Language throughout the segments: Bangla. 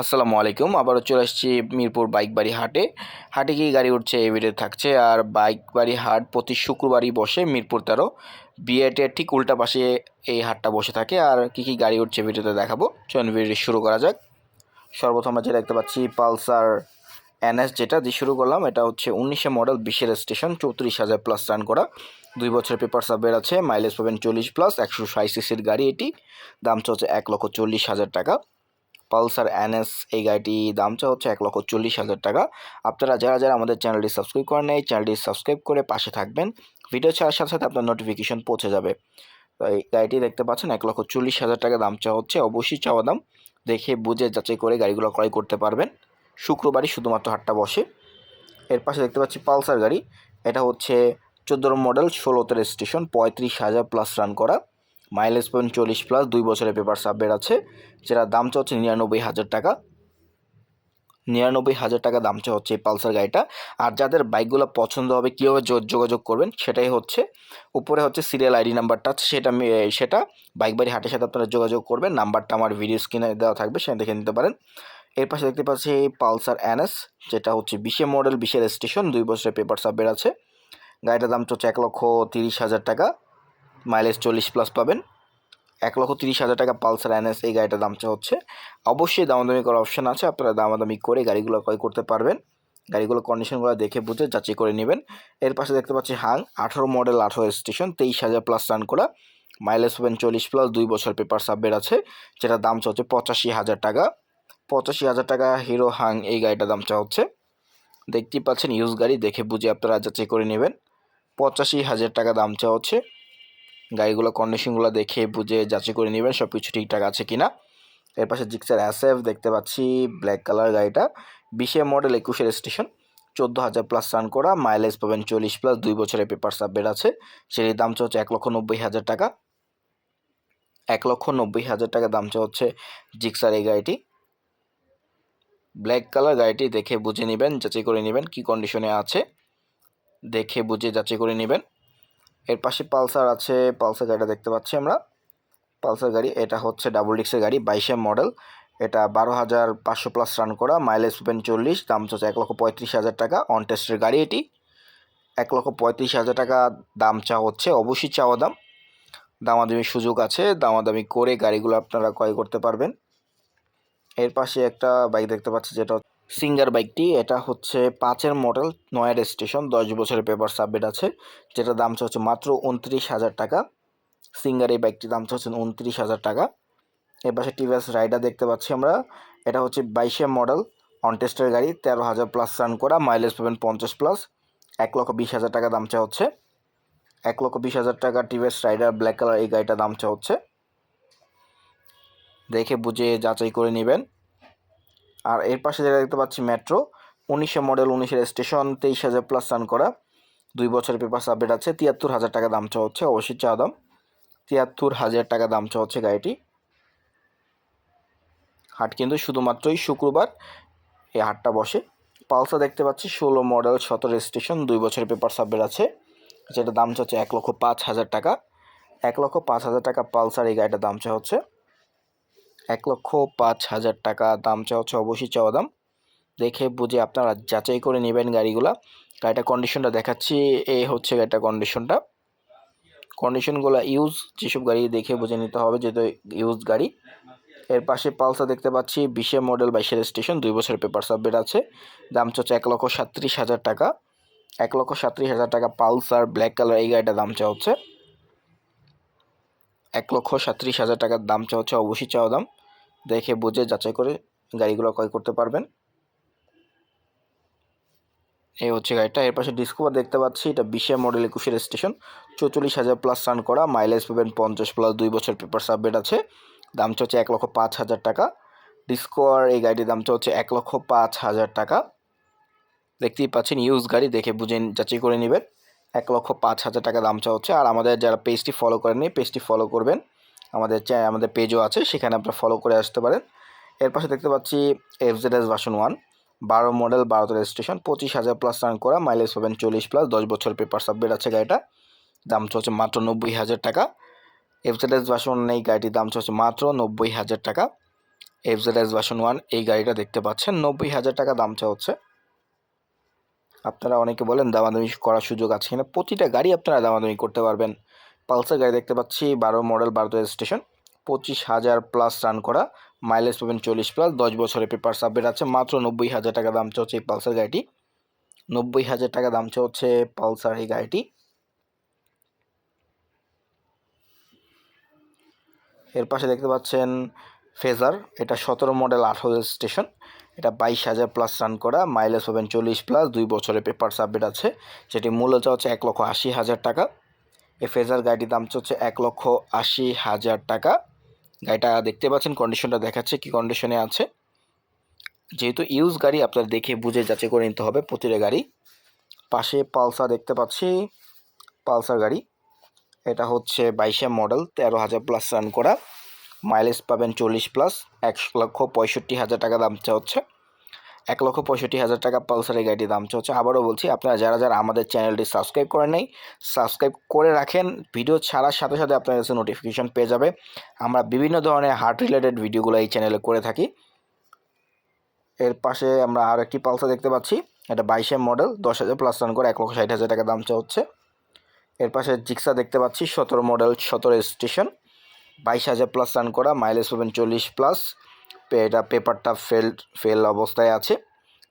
আসসালামু আলাইকুম। আবারও চলে আসছি মিরপুর বাইক বাড়ি হাটে। হাটে কি গাড়ি উঠছে, এই ভিডিও থাকছে। আর বাইক বাড়ি হাট প্রতি শুক্রবারই বসে মিরপুর তেরো বিএটের ঠিক উল্টা পাশে এই হাটটা বসে থাকে। আর কি কি গাড়ি উঠছে ভিডিওতে দেখাবো। চলুন ভিডিও শুরু করা যাক। সর্বপ্রথম আমরা যেটা দেখতে পাচ্ছি, পালসার এনএস যেটা দিয়ে শুরু করলাম, এটা হচ্ছে উনিশে মডেল বিশের স্টেশন, চৌত্রিশ হাজার প্লাস রান করা। দুই বছর পেপার সাবের আছে মাইলেজ পাবেন চল্লিশ প্লাস একশো ষাট সিসির গাড়ি এটি। দাম হচ্ছে এক লক্ষ চল্লিশ হাজার টাকা। পালসার এনএস এই গাড়িটি দামটা হচ্ছে এক লক্ষ চল্লিশ হাজার টাকা। আপনারা যারা যারা আমাদের চ্যানেলটি সাবস্ক্রাইব করেন এই চ্যানেলটি সাবস্ক্রাইব করে পাশে থাকবেন। ভিডিও ছাড়ার সাথে সাথে আপনার নোটিফিকেশন পৌঁছে যাবে। এই গাড়িটি দেখতে পাচ্ছেন, এক লক্ষ চল্লিশ হাজার টাকা দাম চাওয়া হচ্ছে। অবশ্যই চাওয়া দাম দেখে, বুঝে, যাচাই করে গাড়িগুলো ক্রয় করতে পারবেন। শুক্রবারই শুধুমাত্র হাটটা বসে। এর পাশে দেখতে পাচ্ছি পালসার গাড়ি। এটা হচ্ছে চোদ্দোর মডেল, ষোলোতে স্টেশন পঁয়ত্রিশ হাজার প্লাস রান করা। মাইলেজ পয়েন্ট চল্লিশ প্লাস দুই বছরের পেপার সাববের আছে যেটা দাম হচ্ছে নিরানব্বই হাজার টাকা। নিরানব্বই হাজার টাকা দাম হচ্ছে এই পালসার গাড়িটা। আর যাদের বাইকগুলো পছন্দ হবে, কীভাবে যোগাযোগ করবেন, সেটাই হচ্ছে। উপরে হচ্ছে সিরিয়াল আইডি নাম্বারটা আছে, সেটা সেটা বাইক বাড়ি হাটের সাথে আপনারা যোগাযোগ করবেন। নাম্বারটা আমার ভিডিও স্ক্রিনে দেওয়া থাকবে, সেখানে দেখে নিতে পারেন। এর পাশে দেখতে পাচ্ছি পালসার এনএস যেটা হচ্ছে বিশে মডেল বিশের স্টেশন দুই বছরের পেপার সাববের আছে। গাড়িটার দাম হচ্ছে এক লক্ষ তিরিশ হাজার টাকা। মাইলেজ চল্লিশ প্লাস পাবেন। এক লক্ষ তিরিশ হাজার টাকা পালসার এনএস এই গাড়িটার দামটা হচ্ছে। অবশ্যই দামাদামি করার অপশন আছে, আপনারা দামাদামি করে গাড়িগুলো ক্রয় করতে পারবেন। গাড়িগুলো কন্ডিশনগুলো দেখে বুঝে যাচাই করে নেবেন। এর পাশে দেখতে পাচ্ছি হাং, আঠারো মডেল আঠারো স্টেশন তেইশ হাজার প্লাস রান করা। মাইলেজ পাবেন চল্লিশ প্লাস দুই বছর পেপার সাববের আছে, যেটার দাম হচ্ছে পঁচাশি হাজার টাকা। পঁচাশি হাজার টাকা হিরো হাং এই গাড়িটার দামটা হচ্ছে। দেখতেই পাচ্ছেন ইউজ গাড়ি, দেখে বুঝে আপনারা যাচাই করে নেবেন। পঁচাশি হাজার টাকা দাম হচ্ছে। গাড়িগুলো কন্ডিশনগুলো দেখে বুঝে যাচাই করে নেবেন সব কিছু ঠিকঠাক আছে কি না এর পাশে জিক্সার অ্যাসএফ দেখতে পাচ্ছি ব্ল্যাক কালার গাড়িটা। বিশে মডেল একুশের স্টেশন চোদ্দ হাজার প্লাস রান করা মাইলেজ পাবেন চল্লিশ প্লাস দুই বছরের পেপার সাববের আছে। সেটির দাম হচ্ছে এক লক্ষ নব্বই হাজার টাকা। এক লক্ষ নব্বই হাজার টাকা দাম হচ্ছে জিক্সার এই গাড়িটি। ব্ল্যাক কালার গাড়িটি দেখে বুঝে নেবেন, যাচাই করে নেবেন কি কন্ডিশনে আছে। দেখে বুঝে যাচাই করে নেবেন। এর পাশে পালসার আছে, পালসার গাড়িটা দেখতে পাচ্ছি আমরা। পালসার গাড়ি, এটা হচ্ছে ডাবল ডিক্সের গাড়ি, বাইশে মডেল। এটা বারো হাজার পাঁচশো প্লাস রান করা মাইলেজ পাবেন চল্লিশ, দাম হচ্ছে এক লক্ষ পঁয়ত্রিশ হাজার টাকা অন টেস্টের গাড়ি এটি। এক লক্ষ পঁয়ত্রিশ হাজার টাকা দাম চা হচ্ছে, অবশ্যই চাওয়া দাম। দামাদামির সুযোগ আছে, দামাদামি করে গাড়িগুলো আপনারা ক্রয় করতে পারবেন। এর পাশে একটা বাইক দেখতে পাচ্ছি, যেটা সিঙ্গার বাইকটি, এটা হচ্ছে পাঁচের মডেল, নয়ের স্টেশন, দশ বছরের পেপার সাবমিট আছে যেটা দাম হচ্ছে মাত্র উনত্রিশ হাজার টাকা। সিঙ্গার এই বাইকটির দাম হচ্ছে উনত্রিশ হাজার টাকা। এর পাশে টিভিএস রাইডার দেখতে পাচ্ছি আমরা, এটা হচ্ছে বাইশে মডেল, অনটেস্টের গাড়ি, তেরো হাজার প্লাস রান করা, মাইলেজ পাবেন পঞ্চাশ প্লাস, এক লক্ষ বিশ হাজার টাকা দাম চা হচ্ছে এক লক্ষ বিশ হাজার টাকা টিভিএস রাইডার, ব্ল্যাক কালার এই গাড়িটা দাম চা হচ্ছে দেখে বুঝে যাচাই করে নেবেন। আর এর পাশে যেটা দেখতে পাচ্ছি মেট্রো, উনিশে মডেল, উনিশের স্টেশন, তেইশ হাজার প্লাস রান করা। দুই বছরের পেপার সাবমিট আছে, তিয়াত্তর হাজার টাকা দাম চাওয়া হচ্ছে, অবশ্যই চা দাম। তিয়াত্তর হাজার টাকা দাম চাওয়া হচ্ছে গাড়িটি। হাট কিন্তু শুধুমাত্রই শুক্রবার এই হাটটা বসে। পালসা দেখতে পাচ্ছি, ষোলো মডেল, সতেরো স্টেশন, দুই বছরের পেপার সাবমিট আছে, যেটা দাম চাচ্ছে এক লক্ষ পাঁচ হাজার টাকা। এক লক্ষ পাঁচ হাজার টাকা পালসার এই গাড়িটার দাম চা হচ্ছে। এক লক্ষ পাঁচ হাজার টাকা দাম চাওয়া হচ্ছে অবশ্যই চাওয়া দাম। দেখে বুঝে আপনারা যাচাই করে নেবেন গাড়িগুলা। গাড়িটা কন্ডিশনটা দেখাচ্ছি। এ হচ্ছে গাড়িটা কন্ডিশনটা কন্ডিশনগুলো ইউজ যেসব গাড়ি দেখে বুঝে নিতে হবে যেহেতু ইউজ গাড়ি। এর পাশে পালসা দেখতে পাচ্ছি, বিশে মডেল বাইশের স্টেশন দুই বছরের পেপার সাবমিট আছে। দাম হচ্ছে এক লক্ষ সাতত্রিশ হাজার টাকা। এক লক্ষ সাতত্রিশ হাজার টাকা পালসার ব্ল্যাক কালার এই গাড়িটা দাম চা হচ্ছে। এক লক্ষ সাতত্রিশ হাজার টাকার দাম চা হচ্ছে অবশ্যই চাওয়া দাম। দেখে বুঝে যাচাই করে গাড়িগুলো ক্রয় করতে পারবেন। এই হচ্ছে গাড়িটা। এর পাশে ডিসকভার দেখতে পাচ্ছি। এটা বিশে মডেল একুশের স্টেশন। চৌচল্লিশ হাজার প্লাস রান করা। মাইলেজ পাবেন পঞ্চাশ প্লাস দুই বছর পেপার সাবমিট আছে। দাম হচ্ছে এক লক্ষ পাঁচ হাজার টাকা। ডিসকভার এই গাড়িটির দাম হচ্ছে এক লক্ষ পাঁচ হাজার টাকা। দেখতেই পাচ্ছেন, ইউজ গাড়ি। দেখে বুঝে যাচাই করে নেবেন। এক লক্ষ পাঁচ হাজার টাকা দাম চা হচ্ছে। আর আমাদের যারা পেজটি ফলো করেননি, পেজটি ফলো করবেন। আমাদের চ্যা- আমাদের পেজও আছে, সেখানে আপনারা ফলো করে আসতে পারেন। এর পাশে দেখতে পাচ্ছি এফজেড এস ভার্সন ওয়ান বারো মডেল বারোতে রেজিস্ট্রেশন পঁচিশ হাজার প্লাস রান করা মাইলেজ পাবেন চল্লিশ প্লাস দশ বছর পেপার সাবমিট আছে গাড়িটা। দাম চলছে মাত্র নব্বই হাজার টাকা। এফজেড এস ভার্সন এই গাড়িটির দাম চলছে মাত্র নব্বই হাজার টাকা। এফজেড এস ভার্সন ওয়ান এই গাড়িটা দেখতে পাচ্ছেন, নব্বই হাজার টাকা দাম চা হচ্ছে। আপনারা অনেকে বলেন দামাদামি করার সুযোগ আছে কিনা। প্রতিটা গাড়ি আপনারা দামাদামি করতে পারবেন। পালসার গাড়ি দেখতে পাচ্ছি, বারো মডেল, বারো স্টেশন। পঁচিশ হাজার প্লাস রান করা। মাইলেজ পাবেন চল্লিশ প্লাস দশ বছরের পেপার সাবমিট আছে। মাত্র নব্বই হাজার টাকা দাম চলছে এই পালসার গাড়িটি। নব্বই হাজার টাকা দাম চলছে পালসার এই গাড়িটি। এর পাশে দেখতে পাচ্ছেন ফেজার। এটা সতেরো মডেল, আঠারো স্টেশন। এটা বাইশ হাজার প্লাস রান করা মাইলেজ পাবেন চল্লিশ প্লাস দুই বছরের পেপার সাবমিট আছে, যেটি মূল্য হচ্ছে এক লক্ষ আশি হাজার টাকা। এই ফেজার গাড়ির দাম হচ্ছে এক লক্ষ আশি হাজার টাকা। গাড়িটা দেখতে পাচ্ছেন কন্ডিশনটা দেখাচ্ছে কি কন্ডিশনে আছে। যেহেতু ইউজ গাড়ি আপনার দেখে বুঝে যাচাই করে নিতে হবে, প্রতিটা গাড়ি। পাশে পালসার দেখতে পাচ্ছি, পালসার গাড়ি। এটা হচ্ছে বাইশে মডেল তেরো হাজার প্লাস রান করা। মাইলেজ পাবেন চল্লিশ প্লাস, এক লক্ষ পঁয়ষট্টি হাজার টাকা দাম হচ্ছে। এক লক্ষ পঁয়ষট্টি হাজার টাকা পালসারের গাড়ির দাম হচ্ছে। আবারও বলছি, আপনারা যারা যারা আমাদের চ্যানেলটি সাবস্ক্রাইব করেন নাই, সাবস্ক্রাইব করে রাখেন। ভিডিও ছাড়ার সাথে সাথে আপনার কাছে নোটিফিকেশন পেয়ে যাবে। আমরা বিভিন্ন ধরনের হার্ট রিলেটেড ভিডিওগুলো এই চ্যানেলে করে থাকি। এর পাশে আমরা আর একটি পালসার দেখতে পাচ্ছি। এটা বাইশে মডেল দশ হাজার প্লাস রান করে এক লক্ষ ষাট হাজার টাকা দাম হচ্ছে। এর পাশে জিক্সা দেখতে পাচ্ছি, সতেরো মডেল সতেরো স্টেশন বাইশ হাজার প্লাস রান করা মাইলেজ পাবেন চল্লিশ প্লাস এটা পেপারটা ফেল ফেল অবস্থায় আছে।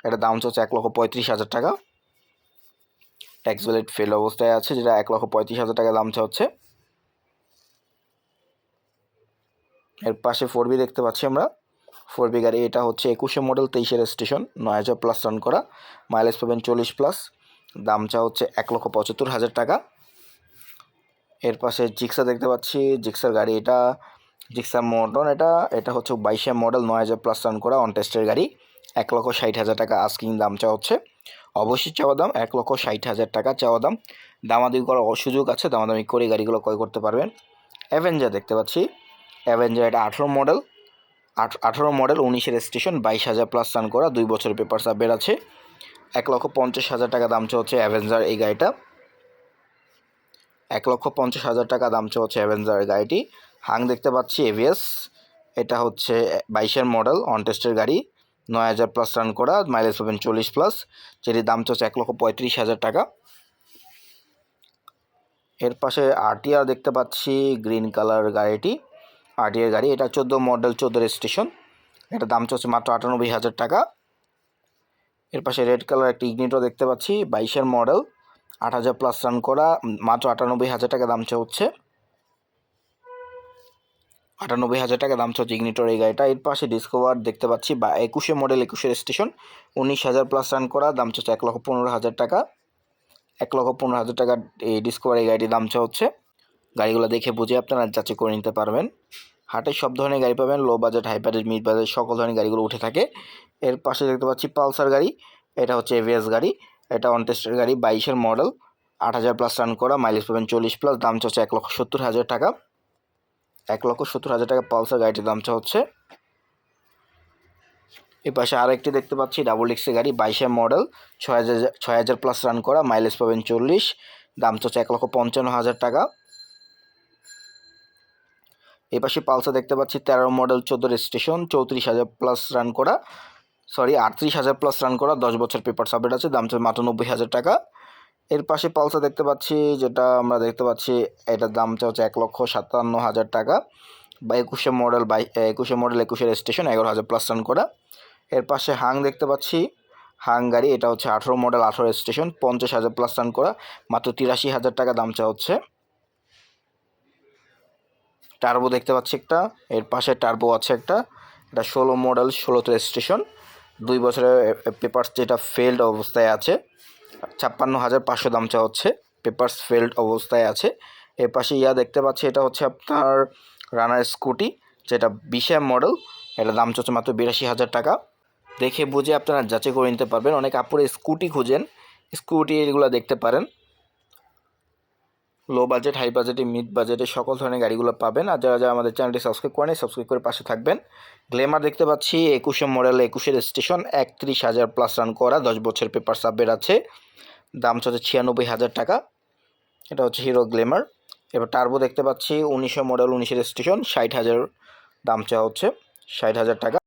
এটা দাম হচ্ছে এক লক্ষ পঁয়ত্রিশ হাজার টাকা। ট্যাক্স ভ্যালিড ফেল অবস্থায় আছে, যেটা এক লক্ষ পঁয়ত্রিশ হাজার টাকা দাম হচ্ছে এর পাশে ফোর বি দেখতে পাচ্ছি আমরা। ফোর বি গাড়ি, এটা হচ্ছে একুশে মডেল তেইশের স্টেশন নয় হাজার প্লাস রান করা মাইলেজ পাবেন চল্লিশ প্লাস দাম চা হচ্ছে এক লক্ষ পঁচাত্তর হাজার টাকা। এর পাশে জিক্সা দেখতে পাচ্ছি। জিক্সার গাড়ি এটা। জিক্সার মডন এটা। এটা হচ্ছে বাইশে মডেল, নয় হাজার প্লাস রান করা অন টেস্টের গাড়ি। এক লক্ষ ষাট হাজার টাকা আস্কিং দাম চা হচ্ছে। অবশ্যই চাওয়া দাম এক লক্ষ ষাট হাজার টাকা চাওয়া দাম। দামাদামি করার সুযোগ আছে, দামাদামি করে গাড়িগুলো ক্রয় করতে পারবেন। অ্যাভেঞ্জার দেখতে পাচ্ছি। অ্যাভেঞ্জার এটা আঠেরো মডেল। আঠেরো মডেল, উনিশের স্টেশন বাইশ হাজার প্লাস রান করা। দুই বছরের পেপার সাবের আছে। এক লক্ষ পঞ্চাশ হাজার টাকা দাম হচ্ছে অ্যাভেঞ্জার এই গাড়িটা। এক লক্ষ পঞ্চাশ হাজার টাকা দাম হচ্ছে অ্যাভেঞ্জার গাড়িটি। হাং দেখতে পাচ্ছি এভিএস এটা হচ্ছে বাইশের মডেল অন টেস্টের গাড়ি। নয় হাজার প্লাস রান করা মাইলেজ পাবেন চল্লিশ প্লাস যেটির দাম হচ্ছে এক লক্ষ পঁয়ত্রিশ হাজার টাকা। এর পাশে আরটিআর দেখতে পাচ্ছি গ্রিন কালার গাড়িটি। আরটিআর গাড়ি, এটা চোদ্দ মডেল, চোদ্দ স্টেশন এটা দাম হচ্ছে মাত্র আটানব্বই হাজার টাকা। এর পাশে রেড কালার একটি ইগনিটো দেখতে পাচ্ছি, বাইশের মডেল। আট হাজার প্লাস রান করা মাত্র আটানব্বই হাজার টাকা দাম হচ্ছে আটানব্বই হাজার টাকা দাম হচ্ছে ইগনিটর এই গাড়িটা। এর পাশে ডিসকভার দেখতে পাচ্ছি, বা একুশে মডেল একুশের স্টেশন উনিশ হাজার প্লাস রান করা, দাম হচ্ছে এক লক্ষ পনেরো হাজার টাকা। এক লক্ষ পনেরো হাজার টাকা এই ডিসকভার এই গাড়িটির দাম হচ্ছে গাড়িগুলো দেখে বুঝে আপনারা যাচাই করে নিতে পারবেন। হাটে সব ধরনের গাড়ি পাবেন low budget high budget mid budget সকল ধরনের গাড়িগুলো উঠে থাকে। এর পাশে দেখতে পাচ্ছি পালসার গাড়ি, এটা হচ্ছে এভিএস গাড়ি। এটা অন টেস্টের গাড়ি, বাইশের মডেল আট হাজার প্লাস রান করা মাইলেজ পাবেন চল্লিশ প্লাস দাম হচ্ছে এক লক্ষ সত্তর হাজার টাকা। এক লক্ষ সত্তর হাজার টাকা পালসার গাড়িটির দাম হচ্ছে এই পাশে আরেকটি দেখতে পাচ্ছি ডাবল ডিক্সের গাড়ি, বাইশের মডেল ছয় হাজার ছয় হাজার প্লাস রান করা মাইলেজ পাবেন চল্লিশ, দাম হচ্ছে এক লক্ষ পঞ্চান্ন হাজার টাকা। এই পাশে পালসার দেখতে পাচ্ছি, তেরো মডেল চোদ্দোর স্টেশন চৌত্রিশ হাজার প্লাস রান করা সরি আটত্রিশ হাজার প্লাস রান করা, দশ বছর পেপার সাবমিট আছে, দাম হচ্ছে মাত্র নব্বই হাজার টাকা। এর পাশে পালসার দেখতে পাচ্ছি, যেটা আমরা দেখতে পাচ্ছি, এটার দামটা হচ্ছে এক লক্ষ সাতান্ন হাজার টাকা। বা একুশে মডেল বাই একুশে মডেল একুশের স্টেশন এগারো হাজার প্লাস রান করা। এর পাশে হাং দেখতে পাচ্ছি হাং গাড়ি, এটা হচ্ছে আঠেরো মডেল আঠেরো স্টেশন পঞ্চাশ হাজার প্লাস রান করা, মাত্র তিরাশি হাজার টাকা দামটা হচ্ছে টার্বো দেখতে পাচ্ছি একটা, এর পাশে টার্বো আছে একটা, এটা ষোলো মডেল ষোলোতে স্টেশন দুই বছরের পেপারস যেটা ফেল্ড অবস্থায় আছে, ছাপ্পান্ন হাজার পাঁচশো দাম চা হচ্ছে পেপারস ফেল্ড অবস্থায় আছে। এর পাশে ইয়া দেখতে পাচ্ছি, এটা হচ্ছে আপনার রানার স্কুটি যেটা বিশা মডেল এটা দাম চলছে মাত্র বিরাশি হাজার টাকা। দেখে বুঝে আপনারা যাচাই করে নিতে পারবেন। অনেক আপুরে স্কুটি খুঁজেন স্কুটি এগুলো দেখতে পারেন। লো বাজেট হাই বাজেটে মিড বাজেটে সকল ধরনের গাড়িগুলো পাবেন। আর যারা যারা আমাদের চ্যানেলটি সাবস্ক্রাইব করেন সাবস্ক্রাইব করে পাশে থাকবেন। গ্লেমার দেখতে পাচ্ছি, একুশে মডেল একুশের স্টেশন একত্রিশ হাজার প্লাস রান করা, দশ বছর পেপার সাবের আছে। দাম হচ্ছে ছিয়ানব্বই হাজার টাকা। এটা হচ্ছে হিরো গ্লেমার এবার টার্বো দেখতে পাচ্ছি উনিশশো মডেল উনিশের স্টেশন ষাট হাজার, দাম চাওয়া হচ্ছে ষাট হাজার টাকা।